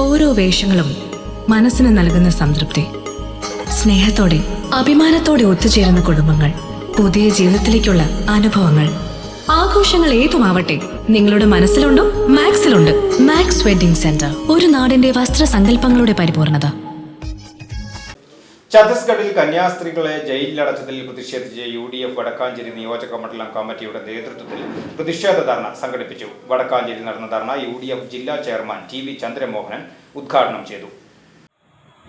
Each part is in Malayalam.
ഓരോ വേഷങ്ങളും മനസ്സിന് നൽകുന്ന സംതൃപ്തി. സ്നേഹത്തോടെ അഭിമാനത്തോടെ ഒത്തുചേരുന്ന കുടുംബങ്ങൾ പുതിയ ജീവിതത്തിലേക്കുള്ള അനുഭവങ്ങൾ. ആഘോഷങ്ങൾ ഏതുമാവട്ടെ നിങ്ങളുടെ മനസ്സിലുണ്ടോ? മാക്സിലുണ്ട്. Max wedding centre. ഒരു നാടിന്റെ വസ്ത്രസങ്കല്പങ്ങളുടെ പരിപൂർണത. ഛത്തീസ്ഗഡിൽ കന്യാസ്ത്രീകളെ ജയിലിലടച്ചതിൽ പ്രതിഷേധിച്ച് യു ഡി എഫ് വടക്കാഞ്ചേരി നിയോജക മണ്ഡലം കമ്മിറ്റിയുടെ നേതൃത്വത്തിൽ പ്രതിഷേധ ധർണ സംഘടിപ്പിച്ചു. വടക്കാഞ്ചേരി നടന്ന ധർണ യു ഡി എഫ് ജില്ലാ ചെയർമാൻ ടി വി ചന്ദ്രമോഹനൻ ഉദ്ഘാടനം ചെയ്തു.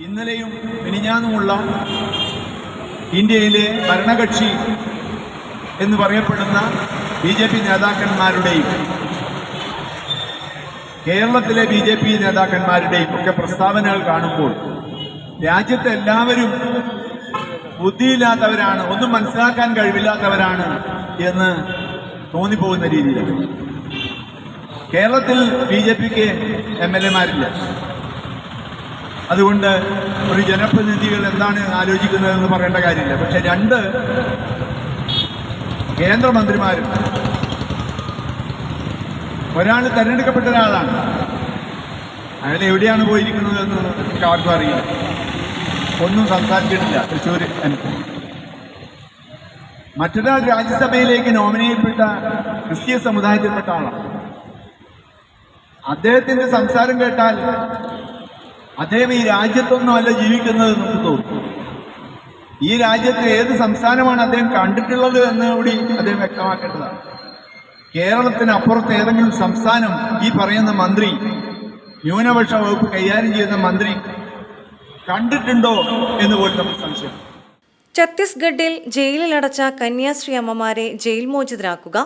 ഇന്നലെയും മിനിഞ്ഞാന്നുമുള്ള ഇന്ത്യയിലെ ഭരണകക്ഷി എന്ന് പറയപ്പെടുന്ന ബി ജെ പി നേതാക്കന്മാരുടെയും കേരളത്തിലെ ബി ജെ പി നേതാക്കന്മാരുടെയും ഒക്കെ പ്രസ്താവനകൾ കാണുമ്പോൾ രാജ്യത്തെ എല്ലാവരും ബുദ്ധിയില്ലാത്തവരാണ് ഒന്നും മനസ്സിലാക്കാൻ കഴിവില്ലാത്തവരാണ് എന്ന് തോന്നിപ്പോകുന്ന രീതിയിലാണ് കേരളത്തിൽ ബി ജെ പിക്ക് എം എൽ എമാരില്ല. അതുകൊണ്ട് ഒരു ജനപ്രതിനിധികൾ എന്താണ് ആലോചിക്കുന്നതെന്ന് പറയേണ്ട കാര്യമില്ല. പക്ഷെ രണ്ട് കേന്ദ്രമന്ത്രിമാരും ഒരാൾ തെരഞ്ഞെടുക്കപ്പെട്ട ഒരാളാണ്. അയാൾ എവിടെയാണ് പോയിരിക്കുന്നത് എന്ന് ആർക്കും അറിയില്ല. ഒന്നും സംസാരിച്ചിട്ടില്ല. തൃശ്ശൂർ എം. പി മറ്റൊരാൾ രാജ്യസഭയിലേക്ക് നോമിനേറ്റപ്പെട്ട ക്രിസ്തീയ സമുദായത്തിൽപ്പെട്ട ആളാണ്. അദ്ദേഹത്തിന്റെ സംസാരം കേട്ടാൽ അദ്ദേഹം ഈ രാജ്യത്തൊന്നും അല്ല ജീവിക്കുന്നത് നമുക്ക് തോന്നും. ഈ രാജ്യത്തെ ഏത് സംസ്ഥാനമാണ് അദ്ദേഹം കണ്ടിട്ടുള്ളത് എന്ന് കൂടി അദ്ദേഹം വ്യക്തമാക്കേണ്ടതാണ്. കേരളത്തിന് അപ്പുറത്ത് ഏതെങ്കിലും സംസ്ഥാനം ഈ പറയുന്ന മന്ത്രി ന്യൂനപക്ഷ വകുപ്പ് കൈകാര്യം ചെയ്യുന്ന മന്ത്രി കണ്ടിട്ടുണ്ടോ എന്ന് പോലും സംശയം. ഛത്തീസ്ഗഡിൽ ജയിലിലടച്ച കന്യാശ്രീ അമ്മമാരെ ജയിൽ മോചിതരാക്കുക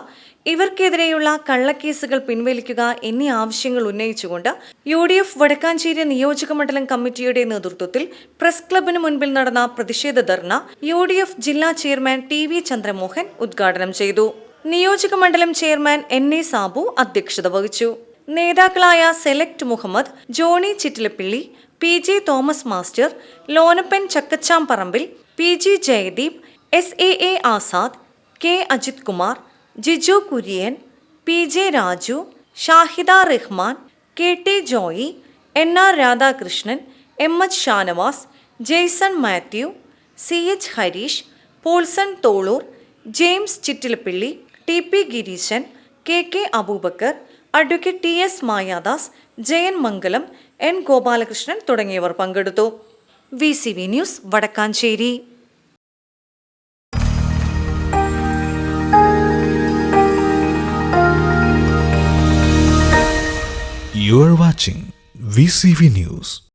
ഇവർക്കെതിരെയുള്ള കള്ളക്കേസുകൾ പിൻവലിക്കുക എന്നീ ആവശ്യങ്ങൾ ഉന്നയിച്ചുകൊണ്ട് യു ഡി എഫ് വടക്കാഞ്ചേരി നിയോജക മണ്ഡലം കമ്മിറ്റിയുടെ നേതൃത്വത്തിൽ പ്രസ് ക്ലബിന് മുൻപിൽ നടന്ന പ്രതിഷേധ ധർണ യു ഡി എഫ് ജില്ലാ ചെയർമാൻ ടി വി ചന്ദ്രമോഹൻ ഉദ്ഘാടനം ചെയ്തു. നിയോജക മണ്ഡലം ചെയർമാൻ എൻ എ സാബു അധ്യക്ഷത വഹിച്ചു. നേതാക്കളായ select Muhammad Johny Chittilappilly P J Thomas master Lonappan Chakkachamparambil P G Jayadeep S A A Azad K Ajith Kumar Jiju Kurian P J Raju Shahida Rahman K T Joy N R Radhakrishnan M H Shanavas Jaison Mathew C H Harish Paulson Tholur James Chittilappilly T P Gireeshan K K Abubakar advocate T S Mayadas Jayan Mangalam N Gopalakrishnan തുടങ്ങിയവർ പങ്കെടുത്തു V C V news Vadakkanchery You are watching VCV News.